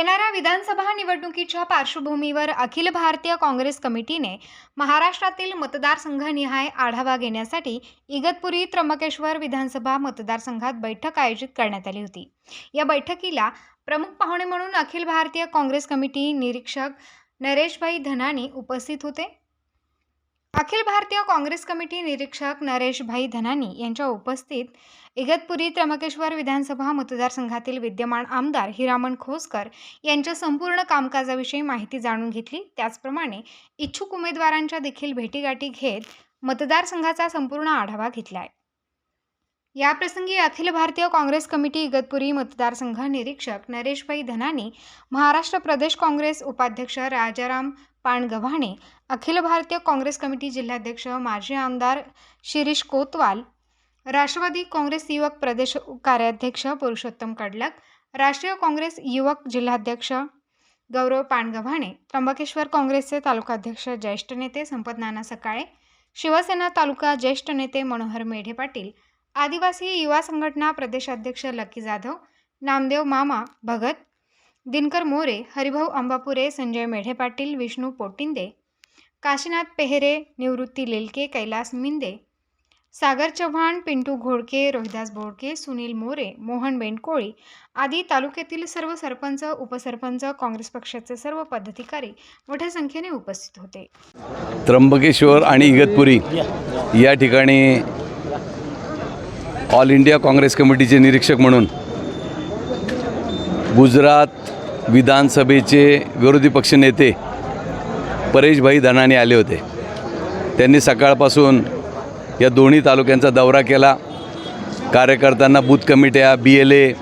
येणाऱ्या विधानसभा निवडणुकीच्या पार्श्वभूमीवर अखिल भारतीय काँग्रेस कमिटीने महाराष्ट्रातील मतदारसंघनिहाय आढावा घेण्यासाठी इगतपुरी त्र्यंबकेश्वर विधानसभा मतदारसंघात बैठक आयोजित करण्यात आली होती. या बैठकीला प्रमुख पाहुणे म्हणून अखिल भारतीय काँग्रेस कमिटी निरीक्षक नरेशभाई धनानी उपस्थित होते. अखिल भारतीय काँग्रेस कमिटी निरीक्षक नरेशभाई धनानी यांच्या उपस्थित इगतपुरी त्र्यंबकेश्वर विधानसभा मतदारसंघातील विद्यमान आमदार हिरामण खोसकर यांच्या संपूर्ण कामकाजाविषयी माहिती जाणून घेतली. त्याचप्रमाणे इच्छुक उमेदवारांच्या देखील भेटीगाठी घेत मतदारसंघाचा संपूर्ण आढावा घेतलाय. याप्रसंगी अखिल भारतीय काँग्रेस कमिटी इगतपुरी मतदारसंघ निरीक्षक नरेशभाई धनानी महाराष्ट्र प्रदेश काँग्रेस उपाध्यक्ष राजाराम पाणगव्हाणे अखिल भारतीय काँग्रेस कमिटी जिल्हाध्यक्ष माजी आमदार शिरीष कोतवाल राष्ट्रवादी काँग्रेस युवक प्रदेश कार्याध्यक्ष पुरुषोत्तम कडलक राष्ट्रीय काँग्रेस युवक जिल्हाध्यक्ष गौरव पाणगव्हाणे त्र्यंबकेश्वर काँग्रेसचे तालुकाध्यक्ष ज्येष्ठ नेते संपत नाना सकाळे शिवसेना तालुका ज्येष्ठ नेते मनोहर मेढे पाटील आदिवासी युवा संघटना प्रदेशाध्यक्ष लकी जाधव नामदेव मामा भगत दिनकर मोरे हरिभाऊ अंबापुरे संजय मेढे पाटील विष्णू पोटिंदे काशीनाथ पेहरे निवृत्ती लेलके कैलास मिंदे सागर चव्हाण पिंटू घोडके रोहिदास बोडके सुनील मोरे मोहन बेंडकोळी आदी तालुक्यातील सर्व सरपंच उपसरपंच काँग्रेस पक्षाचे सर्व पदाधिकारी मोठ्या संख्येने उपस्थित होते. त्र्यंबकेश्वर आणि इगतपुरी या ठिकाणी ऑल इंडिया काँग्रेस कमिटीचे निरीक्षक म्हणून गुजरात विधानसभेचे विरोधी पक्षनेते परेशभाई धनाने आले होते. त्यांनी सकाळपासून या दोन्ही तालुक्यांचा दौरा केला. कार्यकर्त्यांना बूथ कमिट्या बी एल ए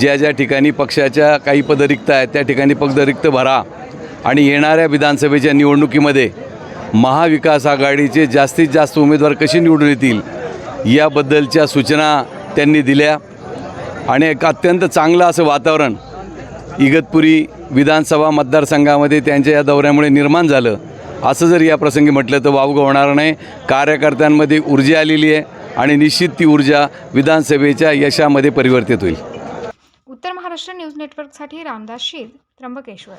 ज्या ज्या ठिकाणी पक्षाच्या काही पद रिक्त आहेत त्या ठिकाणी पदरिक्त भरा आणि येणाऱ्या विधानसभेच्या निवडणुकीमध्ये महाविकास आघाडीचे जास्तीत जास्त उमेदवार कसे निवडून येतील याबद्दलच्या सूचना त्यांनी दिल्या. आणि एक अत्यंत चांगलं असं वातावरण इगतपुरी विधानसभा मतदारसंघामध्ये त्यांच्या या दौऱ्यामुळे निर्माण झालं. असं जर या प्रसंगी म्हटलं तर वावगं होणार नाही. कार्यकर्त्यांमध्ये ऊर्जा आलेली आहे आणि निश्चित ती ऊर्जा विधानसभेच्या यशामध्ये परिवर्तित होईल. उत्तर महाराष्ट्र न्यूज नेटवर्कसाठी रामदास शीर त्र्यंबकेश्वर.